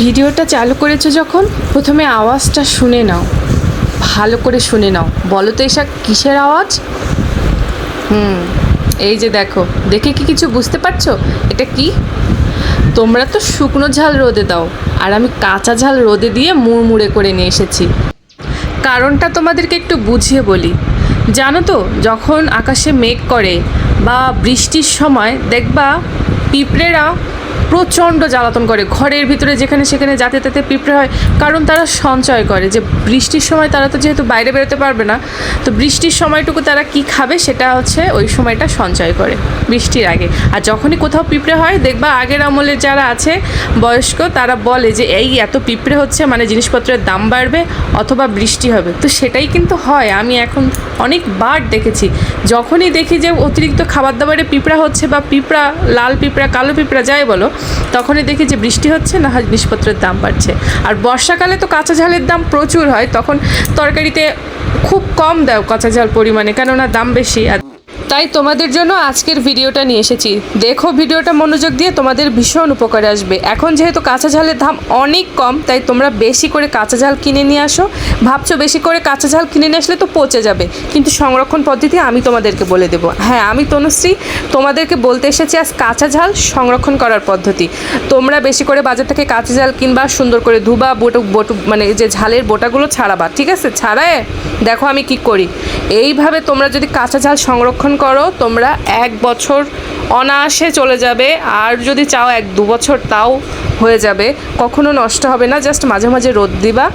ভিডিওটা চালু করেছ যখন? প্রথমে আওয়াজটা শুনে নাও। ভালো করে শুনে নাও। বলো তো এসব কিসের আওয়াজ? হুম, এই যে দেখো। দেখে কি কিছু বুঝতে পারছ? এটা কি? তোমরা তো শুকনো ঝাল রোদে দাও, আর আমি কাঁচা ঝাল রোদে দিয়ে মুড়মুড়ে করে নিয়ে এসেছি। কারণটা তোমাদেরকে একটু বুঝিয়ে বলি। জানো তো, যখন আকাশে মেঘ করে বা বৃষ্টির সময়, দেখবা পিঁপড়েরা প্রচণ্ড জ্বালাতন করে। ঘরের ভিতরে যেখানে সেখানে যাতে তাতে পিঁপড়ে হয়, কারণ তারা সঞ্চয় করে। যে বৃষ্টির সময় তারা তো যেহেতু বাইরে বেরোতে পারবে না, তো বৃষ্টির সময়টুকু তারা কি খাবে সেটা হচ্ছে ওই সময়টা সঞ্চয় করে, বৃষ্টির আগে। আর যখনই কোথাও পিঁপড়ে হয়, দেখবা আগের আমলে যারা আছে, বয়স্ক, তারা বলে যে, এই এত পিঁপড়ে হচ্ছে মানে জিনিসপত্রের দাম বাড়বে অথবা বৃষ্টি হবে। তো সেটাই কিন্তু হয়। আমি এখন অনেকবার দেখেছি। যখনই দেখি যে অতিরিক্ত খাবার দাবারে পিঁপড়া হচ্ছে বা পিঁপড়া, লাল পিঁপড়া, কালো পিঁপড়া যায় বলো, তখনই দেখি যে বৃষ্টি হচ্ছে না জিনিসপত্রের দাম বাড়ছে। আর বর্ষাকালে তো কাঁচা ঝালের দাম প্রচুর হয়, তখন তরকারিতে খুব কম দেয় কাঁচা ঝাল পরিমাণে, কেননা দাম বেশি। আর তাই তোমাদের জন্য আজকের ভিডিওটা নিয়ে এসেছি। দেখো ভিডিওটা মনোযোগ দিয়ে, তোমাদের ভীষণ উপকারে আসবে। এখন যেহেতু কাঁচা ঝালের দাম অনেক কম, তাই তোমরা বেশি করে কাঁচা ঝাল কিনে নিয়ে আসো। ভাবছ বেশি করে কাঁচা ঝাল কিনে নিয়ে আসলে তো পচে যাবে, কিন্তু সংরক্ষণ পদ্ধতি আমি তোমাদেরকে বলে দেবো। হ্যাঁ আমি তনুশ্রী, তোমাদেরকে বলতে এসেছি আজ কাঁচা ঝাল সংরক্ষণ করার পদ্ধতি। তোমরা বেশি করে বাজার থেকে কাঁচা ঝাল কিনবা, সুন্দর করে ধুবা, বটু বটু মানে যে ঝালের বোটাগুলো ছাড়াবা, ঠিক আছে? ছাড়ায় দেখো আমি কি করি। এইভাবে তোমরা যদি কাঁচা ঝাল সংরক্ষণ করো, তোমরা এক বছর অনায়াসে চলে যাবে, আর যদি চাও এক দু বছর তাও হয়ে যাবে। কখনো নষ্ট হবে না, জাস্ট মাঝে মাঝে রোদ দিবা।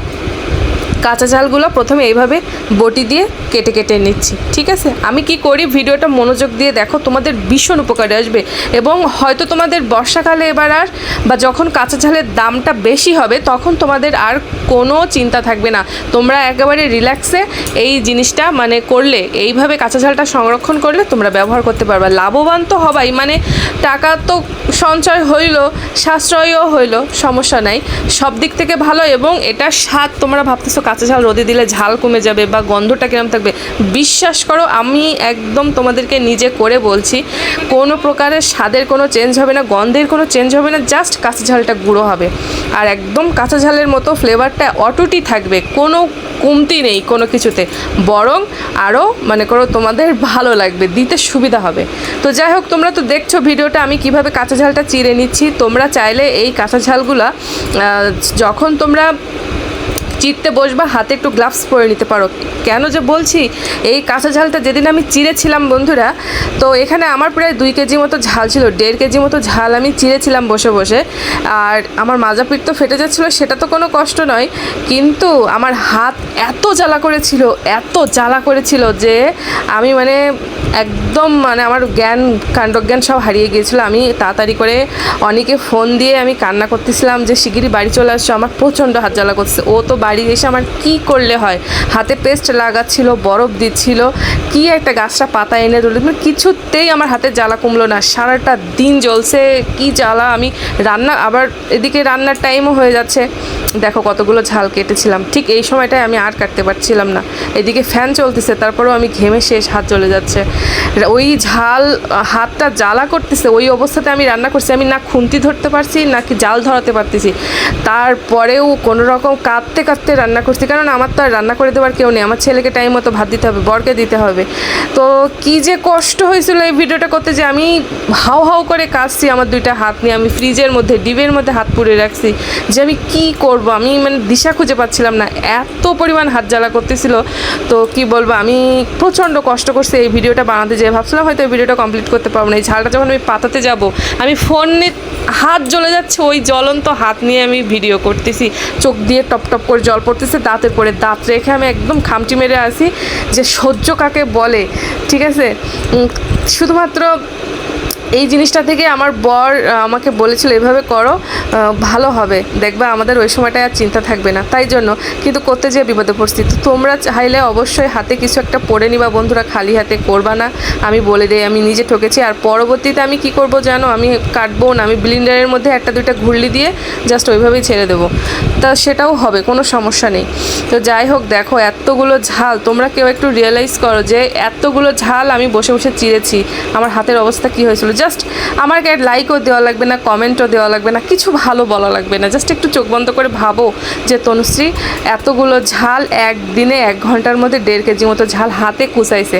কাঁচা ঝালগুলো প্রথমে এইভাবে বটি দিয়ে কেটে কেটে নিচ্ছি, ঠিক আছে? আমি কি করি, ভিডিওটা মনোযোগ দিয়ে দেখো, তোমাদের ভীষণ উপকারে আসবে এবং হয়তো তোমাদের বর্ষাকালে এবার আর বা যখন কাঁচা ঝালের দামটা বেশি হবে, তখন তোমাদের আর কোনো চিন্তা থাকবে না। তোমরা একেবারে রিল্যাক্সে এই জিনিসটা মানে করলে, এইভাবে কাঁচা ঝালটা সংরক্ষণ করলে তোমরা ব্যবহার করতে পারবে। লাভবান তো হবাই মানে টাকা তো সঞ্চয় হইল, সাশ্রয়ও হইল, সমস্যা নাই। সব দিক থেকে ভালো এবং এটা স্বাদ তোমরা ভাবতেছো কাঁচা ঝাল রোদে দিলে ঝাল কমে যাবে বা গন্ধটা কিরম থাকবে, বিশ্বাস করো আমি একদম তোমাদেরকে নিজে করে বলছি, কোনো প্রকারের স্বাদের কোনো চেঞ্জ হবে না, গন্ধের কোনো চেঞ্জ হবে না জাস্ট কাঁচা ঝালটা গুঁড়ো হবে। আর একদম কাঁচা ঝালের মতো ফ্লেভারটা অটুটি থাকবে, কোনো কমতি নেই কোনো কিছুতে, বরং আরও মানে করো তোমাদের ভালো লাগবে, দিতে সুবিধা হবে। তো যাই হোক, তোমরা তো দেখছ ভিডিওটা, আমি কীভাবে কাঁচা ঝালটা চিড়ে নিচ্ছি, তোমরা চাইলে এই কাঁচা ঝালগুলা যখন তোমরা চিড়তে বসবা, হাতে একটু গ্লাভস পরে নিতে পারো। কেন যে বলছি, এই কাঁচা ঝালটা যেদিন আমি চিড়েছিলাম বন্ধুরা, তো এখানে আমার প্রায় দুই কেজি মতো ঝাল ছিল, দেড় কেজি মতো ঝাল আমি চিড়েছিলাম বসে বসে। আর আমার মাজা পিঠ তো ফেটে যাচ্ছিল, সেটা তো কোনো কষ্ট নয়, কিন্তু আমার হাত এত জ্বালা করেছিল, এত জ্বালা করেছিল যে আমি মানে একদম মানে আমার জ্ঞান, কাণ্ডজ্ঞান সব হারিয়ে গিয়েছিল। আমি তাড়াতাড়ি করে অনেকে ফোন দিয়ে আমি কান্না করতেছিলাম যে, শিগগিরই বাড়ি চলে আসছো, আমার প্রচণ্ড হাত জ্বালা করছে ও তো বাড়ি এসে আমার কি করলে হয়? হাতে পেস্ট লাগাচ্ছিল, বরফ দিচ্ছিল, কি একটা গাছটা পাতা এনে কিন্তু কিছুতেই আমার হাতে জ্বালা কমলো না। সারাটা দিন জ্বলছে, কি জ্বালা, আমি রান্না, আবার এদিকে রান্নার টাইমও হয়ে যাচ্ছে। দেখো কতগুলো ঝাল কেটেছিলাম। ঠিক এই সময়টায় আমি আর কাটতে পারছিলাম না। এদিকে ফ্যান চলতেছে, তারপরেও আমি ঘেমে শেষ, হাত চলে যাচ্ছে। ওই ঝাল, হাতটা জ্বালা করতেছে, ওই অবস্থাতে আমি রান্না করছি। আমি না খুন্তি ধরতে পারছি, নাকি জাল ধরাতে পারতেছি। তারপরেও কোনো রকম কাঁদতে কাঁদতে রান্না করছি, কারণ আমার তো আর রান্না করে দেওয়ার কেউ নেই। আমার ছেলেকে টাইম মতো ভাত দিতে হবে, বরকে দিতে হবে। তো কি যে কষ্ট হয়েছিল এই ভিডিওটা করতে যে আমি হাও হাও করে কাঁদছি, আমার দুইটা হাত নিয়ে। আমি ফ্রিজের মধ্যে, ডিবের মধ্যে হাত পুড়ে রাখছি যে আমি কি করব? আমি মানে দিশা খুঁজে পাচ্ছিলাম না। এত পরিমাণ হাত জ্বালা করতেছিল। তো কি বলব, আমি প্রচণ্ড কষ্ট করছি এই ভিডিওটা বানাতে যেয়ে। ভাবছিলাম হয়তো এই ভিডিওটা কমপ্লিট করতে পারব না। এই ঝালটা যখন আমি পাতাতে যাব, আমি ফোন নিয়ে হাত জ্বলে যাচ্ছে, ওই জ্বলন্ত হাত নিয়ে আমি ভিডিও করতেছি। চোখ দিয়ে টপ টপ করে জল পড়তেছে দাঁতের পরে দাঁত রেখে আমি একদম খামটি মেরে আসি যে সহ্য কাকে বলে, ঠিক আছে? শুধুমাত্র এই জিনিসটা থেকে আমার বর আমাকে বলেছিল, এভাবে করো ভালো হবে। দেখবা আমাদের ওই সময়টায় আর চিন্তা থাকবে না। তাই জন্য কিন্তু করতে যেয়ে বিপদে পড়ছি। তো তোমরা চাইলে অবশ্যই হাতে কিছু একটা পরে নিবা বন্ধুরা, খালি হাতে করবা না। আমি বলে দিই, আমি নিজে ঠকেছি। আর পরবর্তীতে আমি কি করব জানো? আমি কাটবো না। আমি ব্লিন্ডারের মধ্যে একটা, দুইটা ঘুরলি দিয়ে জাস্ট ওইভাবেই ছেড়ে দেবো। তা সেটাও হবে, কোনো সমস্যা নেই। তো যাই হোক, দেখো এতগুলো ঝাল, তোমরা কেউ একটু রিয়েলাইজ করো যে এতগুলো ঝাল আমি বসে বসে চিড়েছি আমার হাতের অবস্থা কি হয়েছিল? জাস্ট আমাকে লাইকও দেওয়া লাগবে না কমেন্টও দেওয়া লাগবে না, কিছু ভালো বলা লাগবে না। জাস্ট একটু চোখ বন্ধ করে ভাবো যে, তনুশ্রী, এতগুলো ঝাল একদিনে এক ঘণ্টার মধ্যে দেড় কেজি মতো ঝাল হাতে কুচাইছে।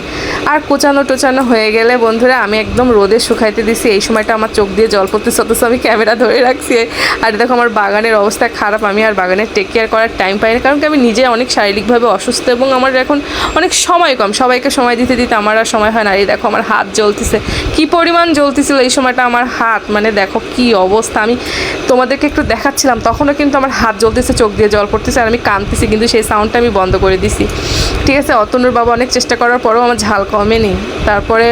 আর কুচানো টোচানো হয়ে গেলে বন্ধুরা, আমি একদম রোদে শুকাইতে দিছি। এই সময়টা আমার চোখ দিয়ে জল পড়তেছে, অথচ আমি ক্যামেরা ধরে রাখছি। আর দেখো, আমার বাগানের অবস্থা খারাপ। আমি আর বাগানের টেক কেয়ার করার টাইম পাই না কারণ কি আমি নিজে অনেক শারীরিকভাবে অসুস্থ এবং আমার এখন অনেক সময় কম। সবাইকে সময় দিতে দিতে আমার আর সময় হয় না। এই দেখো, আমার হাত জ্বলতেছে। কি পরিমাণ জ্বলতেছিল এই সময়টা আমার হাত মানে দেখো কি অবস্থা। আমি তোমাদেরকে একটু দেখাচ্ছিলাম, তখনও কিন্তু আমার হাত জ্বলতেছে, চোখ দিয়ে জল পড়তেছে আর আমি কাঁদতেছি, কিন্তু সেই সাউন্ডটা আমি বন্ধ করে দিছি। ঠিক আছে, অতনুর বাবা অনেক চেষ্টা করার পরেও আমার ঝাল কমেনি। তারপরে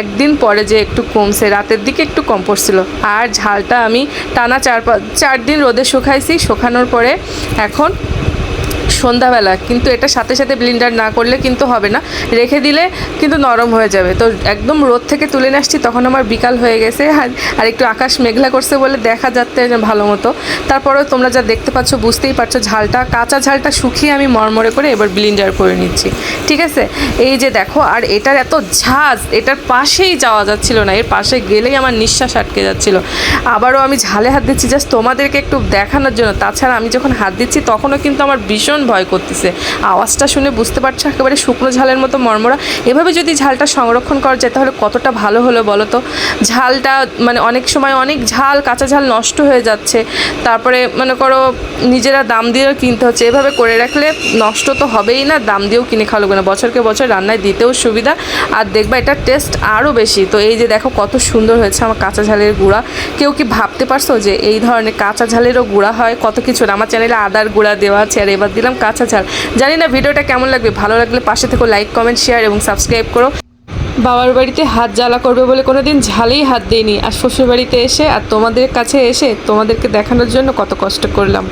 একদিন পরে যে একটু কমছে, রাতের দিকে একটু কম পড়ছিল। আর ঝালটা আমি টানা চার চার দিন রোদে শুকাইছি, শুকানোর পরে এখন সন্ধ্যাবেলা, কিন্তু এটা সাথে সাথে ব্লিন্ডার না করলে কিন্তু হবে না। রেখে দিলে কিন্তু নরম হয়ে যাবে। তো একদম রোদ থেকে তুলে নিয়ে আসছি, তখন আমার বিকাল হয়ে গেছে। আর- একটু আকাশ মেঘলা করছে বলে দেখা যাচ্ছে ভালো মতো। তারপরেও তোমরা যা দেখতে পাচ্ছ, বুঝতেই পারছ ঝালটা, কাঁচা ঝালটা শুকিয়ে আমি মরমরে করে এবার ব্লিন্ডার করে নিচ্ছি। ঠিক আছে? এই যে দেখো, আর এটার এত ঝাঁজ, এটার পাশেই যাওয়া যাচ্ছিল না। এর পাশে গেলেই আমার নিঃশ্বাস আটকে যাচ্ছিল। আবারও আমি ঝালে হাত দিচ্ছি, জাস্ট তোমাদেরকে একটু দেখানোর জন্য। তাছাড়া আমি যখন হাত দিচ্ছি, তখনও কিন্তু আমার ভীষণ ভয় করতেছে। আওয়াজটা শুনে বুঝতে পারছ, একেবারে শুকনো ঝালের মতো মরমরা। এভাবে যদি ঝালটা সংরক্ষণ করা যায়, তাহলে কতটা ভালো হলো বলো তো? ঝালটা মানে অনেক সময় অনেক ঝাল, কাঁচা ঝাল নষ্ট হয়ে যাচ্ছে। তারপরে মনে করো নিজেরা দাম দিয়েও কিনতে হচ্ছে। এভাবে করে রাখলে নষ্ট তো হবেই না, দাম দিয়েও কিনে খাওয়া লাগবে না। বছরকে বছর রান্নায় দিতেও সুবিধা, আর দেখবা এটার টেস্ট আরও বেশি। তো এই যে দেখো কত সুন্দর হয়েছে আমার কাঁচা ঝালের গুঁড়া। কেউ কি ভাবতে পারছ যে এই ধরনের কাঁচা ঝালেরও গুঁড়া হয়? কত কিছু আমার চ্যানেলে আদার গুঁড়া দেওয়া আছে, আর এবার দিলাম কাঁচা ঝাল জানি না ভিডিওটা কেমন লাগবে, ভালো লাগলে পাশে থেকে লাইক কমেন্ট শেয়ার এবং সাবস্ক্রাইব করো। বাবার বাড়িতে হাত জ্বালা করবে বলে কোনো দিন ঝালেই হাত দিইনি। আর শ্বশুর বাড়িতে এসে আর তোমাদের কাছে এসে তোমাদেরকে দেখানোর জন্য কত কষ্ট করলাম।